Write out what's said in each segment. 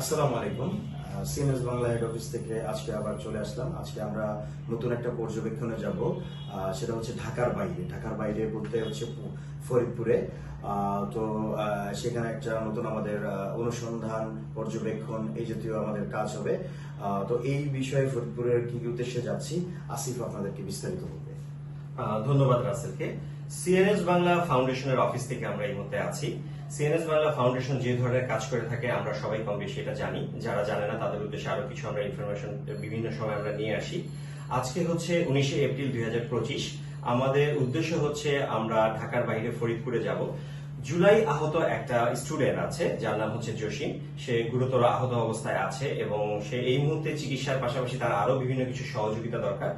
আসসালামু আলাইকুম। CNS Bangla head office থেকে আজকে আবার চলে আসলাম। আজকে আমরা নতুন একটা পর্যবেক্ষণে যাব। সেটা হচ্ছে ঢাকার বাইরে। ঢাকার বাইরে বলতে হচ্ছে ফরিদপুরে। তো সেখানে একটা নতুন আমাদের অনুসন্ধান, পর্যবেক্ষণ এই জাতীয় আমাদের কাজ হবে। তো এই বিষয়ে ফরিদপুরের কি উদ্দেশ্যে যাচ্ছি, আসিফ আপনাদেরকে বিস্তারিত বলবে। ধন্যবাদ রাসেলকে। সিএনএস বাংলা ফাউন্ডেশনের অফিস থেকে আমরা এই মুহূর্তে আছি। সিএনএস বাংলা ফাউন্ডেশন যে ধরনের কাজ করে থাকে, আমরা সবাই কম বেশি এটা জানি। যারা জানে না, তাদের উদ্দেশ্যে আরও কিছু আমরা ইনফরমেশন বিভিন্ন সময় আমরা নিয়ে আসি। আজকে হচ্ছে উনিশে এপ্রিল দুই হাজার পঁচিশ। আমাদের উদ্দেশ্য হচ্ছে আমরা ঢাকার বাইরে ফরিদপুরে যাব। জুলাই আহত একটা স্টুডেন্ট আছে, যার নাম হচ্ছে জসিম। সে গুরুতর আহত অবস্থায় আছে এবং সে এই মুহূর্তে চিকিৎসার পাশাপাশি তার আরও বিভিন্ন কিছু সহযোগিতা দরকার।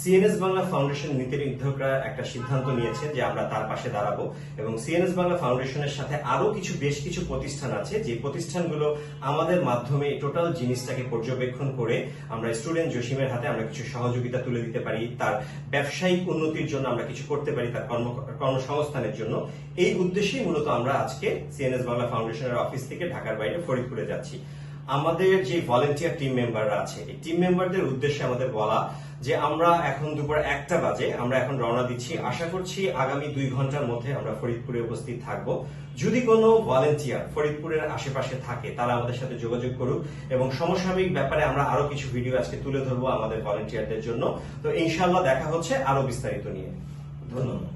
সিএনএস বাংলা ফাউন্ডেশন নীতি নির্ধারকরা একটা সিদ্ধান্ত নিয়েছে যে আমরা তার পাশে দাঁড়াবো এবং সিএনএস বাংলা ফাউন্ডেশনের সাথে আরও কিছু, বেশ কিছু প্রতিষ্ঠান আছে যে প্রতিষ্ঠানগুলো আমাদের মাধ্যমে টোটাল জিনিসটাকে পর্যবেক্ষণ করে আমরা স্টুডেন্ট জসিমের হাতে আমরা কিছু সহযোগিতা তুলে দিতে পারি, তার ব্যবসায়িক উন্নতির জন্য আমরা কিছু করতে পারি, তার কর্ম, কর্মসংস্থানের জন্য। এই উদ্দেশ্যেই মূলত আমরা আজকে সিএনএস বাংলা ফাউন্ডেশনের অফিস থেকে ঢাকার বাইরে ফরিদপুরে যাচ্ছি। আমাদের যে ভলেন্টিয়ার টিম মেম্বাররা আছে, এই টিম মেম্বারদের উদ্দেশ্যে আমাদের বলা যে আমরা এখন দুপুর একটা বাজে, আমরা এখন রওনা দিচ্ছি। আশা করছি আগামী দুই ঘণ্টার মধ্যে আমরা ফরিদপুরে উপস্থিত থাকব। যদি কোনো ভলেন্টিয়ার ফরিদপুরের আশেপাশে থাকে, তারা আমাদের সাথে যোগাযোগ করুক এবং সমসাময়িক ব্যাপারে আমরা আরও কিছু ভিডিও আজকে তুলে ধরবো আমাদের ভলেন্টিয়ারদের জন্য। তো ইনশাল্লাহ দেখা হচ্ছে আরও বিস্তারিত নিয়ে। ধন্যবাদ।